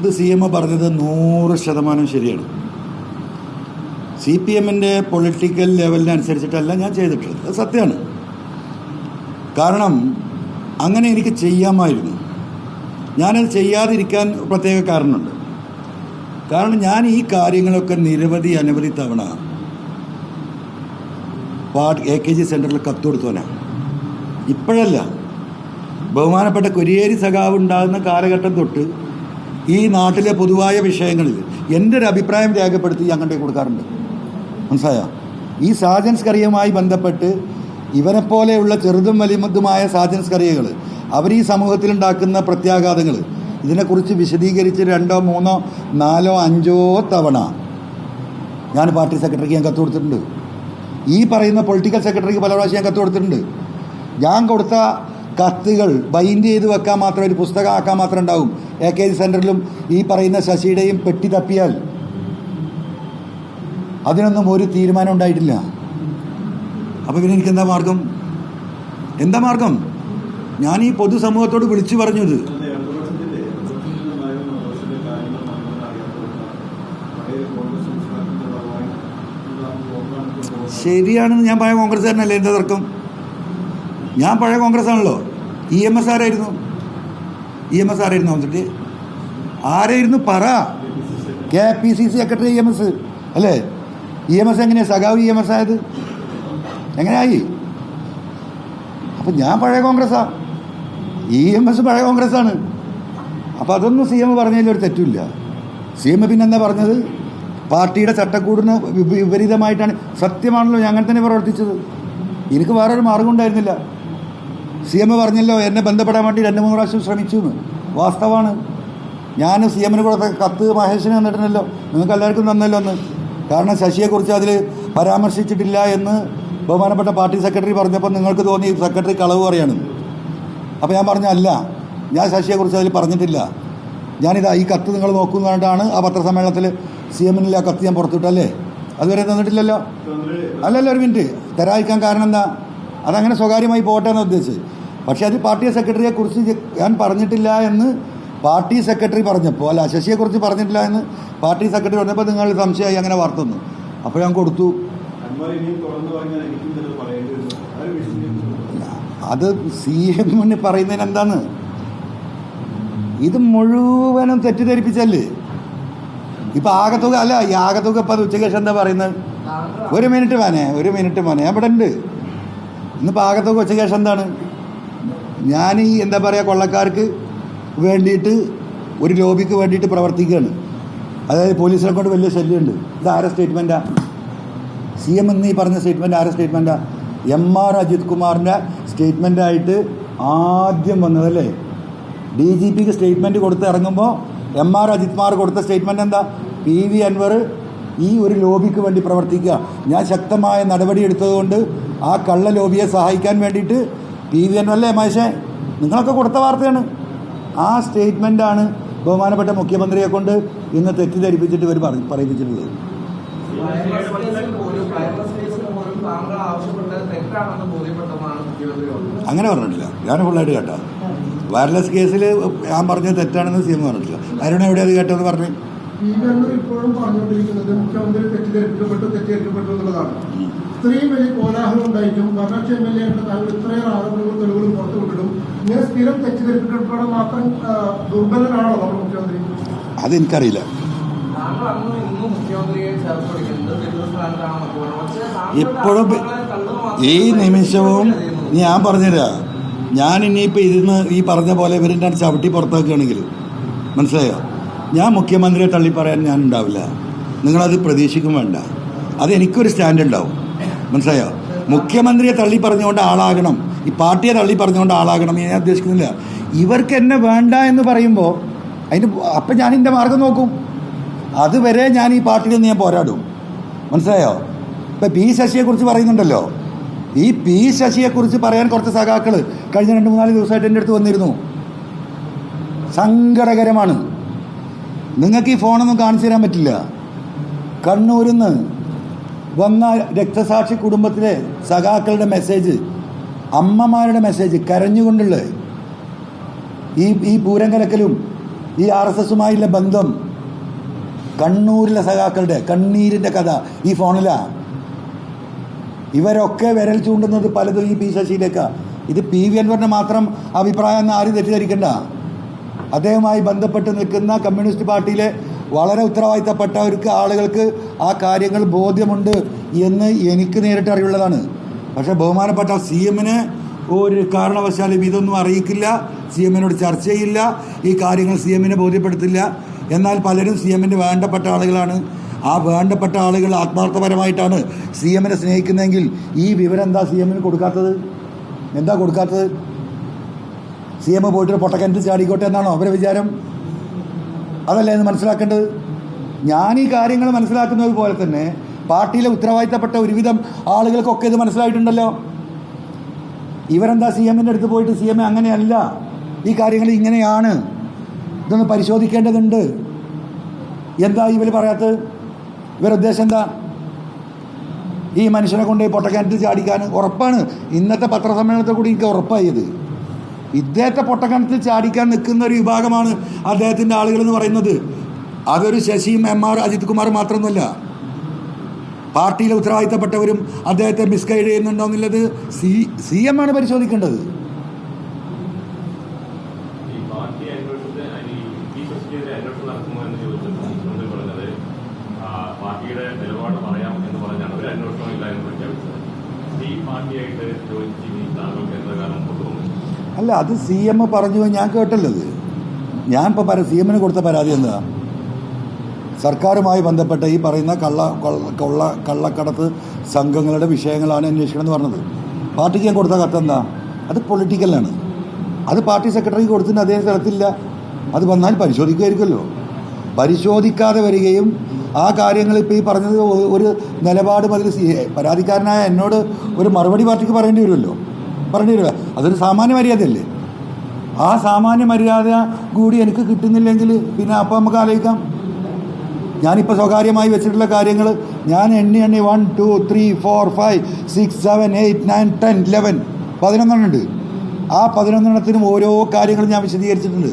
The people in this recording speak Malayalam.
ഇത് സി എം പറഞ്ഞത് നൂറ് ശതമാനം ശരിയാണ്. സി പി എമ്മിന്റെ പൊളിറ്റിക്കൽ ലെവലിനനുസരിച്ചിട്ടല്ല ഞാൻ ചെയ്തിട്ടുള്ളത്. അത് സത്യമാണ്. കാരണം അങ്ങനെ എനിക്ക് ചെയ്യാമായിരുന്നു. ഞാനത് ചെയ്യാതിരിക്കാൻ പ്രത്യേക കാരണമുണ്ട്. കാരണം ഞാൻ ഈ കാര്യങ്ങളൊക്കെ നിരവധി അനവധി തവണ പാട്ട് എ കെ ജി സെന്ററിൽ കത്തുകൊടുത്തവനാണ് ഇപ്പോഴല്ല. ബഹുമാനപ്പെട്ട കൊരിയേരി സഖാവ് ഉണ്ടാകുന്ന കാലഘട്ടം തൊട്ട് ഈ നാട്ടിലെ പൊതുവായ വിഷയങ്ങളിൽ എന്റെ ഒരു അഭിപ്രായം രേഖപ്പെടുത്തി അങ്ങോട്ടേക്ക് കൊടുക്കാറുണ്ട്. മനസ്സിലായോ? ഈ സാജൻസ് കറിയുമായി ബന്ധപ്പെട്ട് ഇവനെപ്പോലെയുള്ള ചെറുതും വലിയതുമായ സാജൻസ് കറികൾ അവർ ഈ സമൂഹത്തിൽ ഉണ്ടാക്കുന്ന പ്രത്യാഘാതങ്ങൾ ഇതിനെക്കുറിച്ച് വിശദീകരിച്ച് രണ്ടോ മൂന്നോ നാലോ അഞ്ചോ തവണ ഞാൻ പാർട്ടി സെക്രട്ടറിക്ക് ഞാൻ കത്ത് കൊടുത്തിട്ടുണ്ട്. ഈ പറയുന്ന പൊളിറ്റിക്കൽ സെക്രട്ടറിക്ക് പല പ്രാവശ്യം ഞാൻ കത്ത് കൊടുത്തിട്ടുണ്ട്. ഞാൻ കൊടുത്ത കത്തുകൾ ബൈൻഡ് ചെയ്ത് വെക്കാൻ മാത്രം ഒരു പുസ്തകമാക്കാൻ മാത്രം ഉണ്ടാവും. എ കെ ജി സെന്ററിലും ഈ പറയുന്ന ശശിയുടെയും പെട്ടി തപ്പിയാൽ അതിനൊന്നും ഒരു തീരുമാനം ഉണ്ടായിട്ടില്ല. അപ്പോൾ പിന്നെ എനിക്ക് എന്താ മാർഗം? എന്താ മാർഗം? ഞാൻ ഈ പൊതുസമൂഹത്തോട് വിളിച്ചു പറഞ്ഞത്. ശരിയാണെന്ന് ഞാൻ പഴയ കോൺഗ്രസ്സുകാരനല്ലേ? എന്താ തർക്കം? ഞാൻ പഴയ കോൺഗ്രസ് ആണല്ലോ ഇ എം എസ് ആരായിരുന്നു? ഇ എം എസ് ആരായിരുന്നു വന്നിട്ട്? ആരായിരുന്നു? പറ. K P C C secretary E M S അല്ലേ? ഇ എം എസ് എങ്ങനെയാണ് സഖാവ് ഇ എം എസ് ആയത്? എങ്ങനെയായി? അപ്പം ഞാൻ പഴയ കോൺഗ്രസ്സാ. ഇ എം എസ് പഴയ കോൺഗ്രസ്സാണ്. അപ്പം അതൊന്നും സി എം പറഞ്ഞതിൽ ഒരു തെറ്റില്ല സി എം പിന്നെന്താ പറഞ്ഞത്? പാർട്ടിയുടെ ചട്ടക്കൂടിന് വിപരീതമായിട്ടാണ്. സത്യമാണല്ലോ ഞാൻ അങ്ങനെ തന്നെ പ്രവർത്തിച്ചത്. എനിക്ക് വേറൊരു മാർഗം ഉണ്ടായിരുന്നില്ല. സി എം പറഞ്ഞല്ലോ എന്നെ ബന്ധപ്പെടാൻ വേണ്ടി രണ്ട് മൂന്ന് പ്രാവശ്യം ശ്രമിച്ചു എന്ന് വാസ്തവമാണ്. ഞാൻ സി എമ്മിന് കൊടുത്ത കത്ത് മഹേഷിന് തന്നിട്ടുണ്ടല്ലോ. നിങ്ങൾക്ക് എല്ലാവർക്കും തന്നല്ലോ എന്ന് കാരണം ശശിയെക്കുറിച്ച് അതിൽ പരാമർശിച്ചിട്ടില്ല എന്ന് ബഹുമാനപ്പെട്ട പാർട്ടി സെക്രട്ടറി പറഞ്ഞപ്പോൾ നിങ്ങൾക്ക് തോന്നി സെക്രട്ടറി കളവ് പറയാണെന്ന് അപ്പോൾ ഞാൻ പറഞ്ഞു അല്ല ഞാൻ ശശിയെക്കുറിച്ച് അതിൽ പറഞ്ഞിട്ടില്ല. ഞാനിതാ ഈ കത്ത് നിങ്ങൾ നോക്കുന്നതുകൊണ്ടാണ് ആ പത്രസമ്മേളനത്തിൽ സി എമ്മിനിൽ ആ കത്ത് ഞാൻ പുറത്തുവിട്ടല്ലേ അതുവരെ തന്നിട്ടില്ലല്ലോ? അല്ലല്ലോ ഒരു മിനിറ്റ്. തരാതിരിക്കാൻ കാരണം എന്താ? അതങ്ങനെ സ്വകാര്യമായി പോട്ടെ എന്ന് ഉദ്ദേശിച്ച് പക്ഷേ അത് പാർട്ടി സെക്രട്ടറിയെ കുറിച്ച് ഞാൻ പറഞ്ഞിട്ടില്ല എന്ന് പാർട്ടി സെക്രട്ടറി പറഞ്ഞപ്പോൾ അല്ല ശശിയെക്കുറിച്ച് പറഞ്ഞിട്ടില്ല എന്ന് പാർട്ടി സെക്രട്ടറി പറഞ്ഞപ്പോൾ നിങ്ങൾ സംശയമായി അങ്ങനെ വാർത്ത വന്നു അപ്പോൾ ഞാൻ കൊടുത്തു. അത് സി എമ്മിന് പറയുന്നതിന് എന്താണ്? ഇത് മുഴുവനും തെറ്റിദ്ധരിപ്പിച്ചല്ലേ? ഇപ്പം ആകത്തുക അല്ല ഈ ആകത്തുക ഇപ്പം അത് ഉച്ചയ്ക്ക് ശേഷം എന്താ പറയുന്നത്? ഒരു മിനിറ്റ് മോനെ ഒരു മിനിറ്റ് മോനെ ഞാൻ ഇവിടെ ഉണ്ട്. ഇന്നിപ്പോൾ ആകത്തുക ഉച്ചയ്ക്ക് ശേഷം എന്താണ്? ഞാൻ ഈ എന്താ പറയുക കൊള്ളക്കാർക്ക് വേണ്ടിയിട്ട് ഒരു ലോബിക്ക് വേണ്ടിയിട്ട് പ്രവർത്തിക്കുകയാണ്. അതായത് പോലീസിനെ കൊണ്ട് വലിയ ശല്യമുണ്ട്. ഇത് ആരെ സ്റ്റേറ്റ്മെന്റാണ് സി എം എന്ന് പറഞ്ഞ സ്റ്റേറ്റ്മെന്റ് ആരെ സ്റ്റേറ്റ്മെന്റാണ് എം ആർ അജിത് കുമാറിന്റെ സ്റ്റേറ്റ്മെന്റായിട്ട് ആദ്യം വന്നതല്ലേ? ഡി ജി പിക്ക് സ്റ്റേറ്റ്മെന്റ് കൊടുത്ത് ഇറങ്ങുമ്പോൾ എം ആർ അജിത് കുമാർ കൊടുത്ത സ്റ്റേറ്റ്മെന്റ് എന്താ? പി വി അൻവർ ഈ ഒരു ലോബിക്ക് വേണ്ടി പ്രവർത്തിക്കുക. ഞാൻ ശക്തമായ നടപടി എടുത്തതുകൊണ്ട് ആ കള്ള ലോബിയെ സഹായിക്കാൻ വേണ്ടിയിട്ട് പി വി അല്ലേ നിങ്ങളൊക്കെ കൊടുത്ത വാർത്തയാണ്. ആ സ്റ്റേറ്റ്മെന്റാണ് ബഹുമാനപ്പെട്ട മുഖ്യമന്ത്രിയെ കൊണ്ട് ഇന്ന് തെറ്റിദ്ധരിപ്പിച്ചിട്ട് ഇവർ പറ- പറയിപ്പിച്ചിട്ടുള്ളത്. അങ്ങനെ പറഞ്ഞിട്ടില്ല. ഞാൻ ഫുള്ളായിട്ട് കേട്ടോ. വയർലെസ് കേസിൽ ഞാൻ പറഞ്ഞത് തെറ്റാണെന്ന് സി എം പറഞ്ഞിട്ടില്ല. അരുൺ എവിടെ അത് കേട്ടതെന്ന് പറഞ്ഞു? ഈ രണ്ടും ഇപ്പോഴും പറഞ്ഞുകൊണ്ടിരിക്കുന്നത് മുഖ്യമന്ത്രി തെറ്റിദ്ധരിക്കപ്പെട്ടു തെറ്റിദ്ധരിക്കപ്പെട്ടു എന്നുള്ളതാണ്. ഇത്രയും വലിയ കോലാഹലം ഉണ്ടായിട്ടും ഭരണകക്ഷി എം എൽ എ താങ്കൾ ഇത്രയും ആരോപണങ്ങളും തെളിവുകളും പുറത്തു വിട്ടിട്ടും ഇങ്ങനെ സ്ഥിരം തെറ്റിദ്ധരിക്കപ്പെടാൻ മാത്രം ദുർബലനാണോ നമ്മുടെ മുഖ്യമന്ത്രി? അതെനിക്കറിയില്ല. ഇപ്പോഴും ഈ നിമിഷവും ഞാൻ പറഞ്ഞുതരാ. ഞാൻ ഇനിയിപ്പോൾ ഇരുന്ന് ഈ പറഞ്ഞ പോലെ ഇവരുടെ ചവിട്ടി പുറത്താക്കുകയാണെങ്കിൽ മനസ്സിലായോ? ഞാൻ മുഖ്യമന്ത്രിയെ തള്ളി പറയാൻ ഞാൻ ഉണ്ടാവില്ല. നിങ്ങളത് പ്രതീക്ഷിക്കും വേണ്ട. അത് എനിക്കൊരു സ്റ്റാൻഡ് ഉണ്ടാവും. മനസ്സിലായോ? മുഖ്യമന്ത്രിയെ തള്ളി പറഞ്ഞുകൊണ്ട് ആളാകണം. ഈ പാർട്ടിയെ തള്ളി പറഞ്ഞുകൊണ്ട് ആളാകണം ഞാൻ ഉദ്ദേശിക്കുന്നില്ല. ഇവർക്ക് എന്നെ വേണ്ട എന്ന് പറയുമ്പോൾ അതിന് അപ്പം ഞാൻ എന്റെ മാർഗം നോക്കും. അതുവരെ ഞാൻ ഈ പാർട്ടിയിൽ നിന്ന് ഞാൻ പോരാടും. മനസ്സിലായോ? ഇപ്പം പി ശശിയെക്കുറിച്ച് പറയുന്നുണ്ടല്ലോ. ഈ പി ശശിയെക്കുറിച്ച് പറയാൻ കുറച്ച് സഖാക്കൾ കഴിഞ്ഞ രണ്ട് മൂന്നാൽ ദിവസമായിട്ട് എന്റെ അടുത്ത് വന്നിരുന്നു. സങ്കടകരമാണ്. നിങ്ങൾക്ക് ഈ ഫോണൊന്നും കാണിച്ചു തരാൻ പറ്റില്ല. കണ്ണൂരിൽ നിന്ന് വന്ന രക്തസാക്ഷി കുടുംബത്തിലെ സഖാക്കളുടെ മെസ്സേജ് അമ്മമാരുടെ മെസ്സേജ് കരഞ്ഞുകൊണ്ടുള്ള ഈ ഈ പൂരം കലക്കലും ഈ ആർ എസ് എസുമായുള്ള ബന്ധം കണ്ണൂരിലെ സഖാക്കളുടെ കണ്ണീരിന്റെ കഥ ഈ ഫോണിലാ. ഇവരൊക്കെ വിരൽ ചൂണ്ടുന്നത് പലതും ഈ പി ശശിയിലേക്കാണ് ഇത് പി വി അൻവറിന് മാത്രം അഭിപ്രായം എന്ന് ആരും തെറ്റിദ്ധരിക്കണ്ട. അദ്ദേഹവുമായി ബന്ധപ്പെട്ട് നിൽക്കുന്ന കമ്മ്യൂണിസ്റ്റ് പാർട്ടിയിലെ വളരെ ഉത്തരവാദിത്തപ്പെട്ടവർക്ക് ആളുകൾക്ക് ആ കാര്യങ്ങൾ ബോധ്യമുണ്ട് എന്ന് എനിക്ക് നേരിട്ട് അറിയുള്ളതാണ് പക്ഷേ ബഹുമാനപ്പെട്ട സി എമ്മിന് ഒരു കാരണവശാലും ഇതൊന്നും അറിയിക്കില്ല. സി എമ്മിനോട് ചർച്ച ചെയ്യില്ല. ഈ കാര്യങ്ങൾ സി എമ്മിനെ ബോധ്യപ്പെടുത്തില്ല. എന്നാൽ പലരും സി എമ്മിന്റെ വേണ്ടപ്പെട്ട ആളുകളാണ്. ആ വേണ്ടപ്പെട്ട ആളുകൾ ആത്മാർത്ഥപരമായിട്ടാണ് സി എമ്മിനെ സ്നേഹിക്കുന്നതെങ്കിൽ ഈ വിവരം എന്താ സി എമ്മിന് കൊടുക്കാത്തത്? എന്താ കൊടുക്കാത്തത്? സി എം പോയിട്ട് പൊട്ടക്കനത്തിൽ ചാടിക്കോട്ടെ എന്നാണോ അവരെ വിചാരം? അതല്ലേ എന്ന് മനസ്സിലാക്കേണ്ടത്? ഞാൻ ഈ കാര്യങ്ങൾ മനസ്സിലാക്കുന്നത് പോലെ തന്നെ പാർട്ടിയിലെ ഉത്തരവാദിത്തപ്പെട്ട ഒരുവിധം ആളുകൾക്കൊക്കെ ഇത് മനസ്സിലായിട്ടുണ്ടല്ലോ. ഇവരെന്താ സി എമ്മിന്റെ അടുത്ത് പോയിട്ട് സി എം അങ്ങനെയല്ല. ഈ കാര്യങ്ങൾ ഇങ്ങനെയാണ്. ഇതൊന്ന് പരിശോധിക്കേണ്ടതുണ്ട്. എന്താ ഇവർ പറയാത്തത്? ഇവരുദ്ദേശം എന്താ? ഈ മനുഷ്യനെ കൊണ്ട് പൊട്ടക്കാനത്ത് ചാടിക്കാൻ ഉറപ്പാണ്. ഇന്നത്തെ പത്രസമ്മേളനത്തെ കൂടി എനിക്ക് ഉറപ്പായത്. ഇദ്ദേഹത്തെ പൊട്ടക്കണത്തിൽ ചാടിക്കാൻ നിൽക്കുന്ന ഒരു വിഭാഗമാണ് അദ്ദേഹത്തിന്റെ ആളുകൾ എന്ന് പറയുന്നത്. അതൊരു ശശിയും എം ആർ അജിത് കുമാർ മാത്രമൊന്നുമല്ല. പാർട്ടിയിലെ ഉത്തരവാദിത്തപ്പെട്ടവരും അദ്ദേഹത്തെ മിസ്ഗൈഡ് ചെയ്യുന്നുണ്ടോ എന്നുള്ളത് സി സി എം ആണ് പരിശോധിക്കേണ്ടത്. പാർട്ടിയായിട്ട് ജോലി താങ്കൾക്ക് എത്ര കൊണ്ടുപോകും അല്ല അത് സി എം പറഞ്ഞു ഞാൻ കേട്ടല്ലോ ഇത് ഞാൻ ഇപ്പോൾ പറ സി എമ്മിന് കൊടുത്ത പരാതി എന്താ? സർക്കാരുമായി ബന്ധപ്പെട്ട ഈ പറയുന്ന കള്ള കൊള്ള കൊള്ള കള്ളക്കടത്ത് സംഘങ്ങളുടെ വിഷയങ്ങളാണ് അന്വേഷിക്കണം എന്ന് പറഞ്ഞത്. പാർട്ടിക്ക് ഞാൻ കൊടുത്ത കത്തെന്താ അത് പൊളിറ്റിക്കലാണ് അത് പാർട്ടി സെക്രട്ടറിക്ക് കൊടുത്തിട്ട് അതേ സ്ഥലത്തില്ല. അത് വന്നാൽ പരിശോധിക്കുമായിരിക്കുമല്ലോ. പരിശോധിക്കാതെ വരികയും ആ കാര്യങ്ങൾ ഇപ്പോൾ ഈ പറഞ്ഞത് ഒരു നിലപാട് അതിൽ പരാതിക്കാരനായ എന്നോട് ഒരു മറുപടി പാർട്ടിക്ക് പറയേണ്ടി വരുമല്ലോ. പറയേണ്ടി വരുമല്ലോ. അതൊരു സാമാന്യ മര്യാദയല്ലേ? ആ സാമാന്യ മര്യാദ കൂടി എനിക്ക് കിട്ടുന്നില്ലെങ്കിൽ പിന്നെ അപ്പം നമുക്ക് ആലോചിക്കാം. ഞാനിപ്പോൾ സ്വകാര്യമായി വെച്ചിട്ടുള്ള കാര്യങ്ങൾ ഞാൻ എണ്ണി എണ്ണി one two three four five six seven eight nine ten eleven പതിനൊന്നെണ്ണം ഉണ്ട്. ആ പതിനൊന്നെണ്ണത്തിനും ഓരോ കാര്യങ്ങളും ഞാൻ വിശദീകരിച്ചിട്ടുണ്ട്.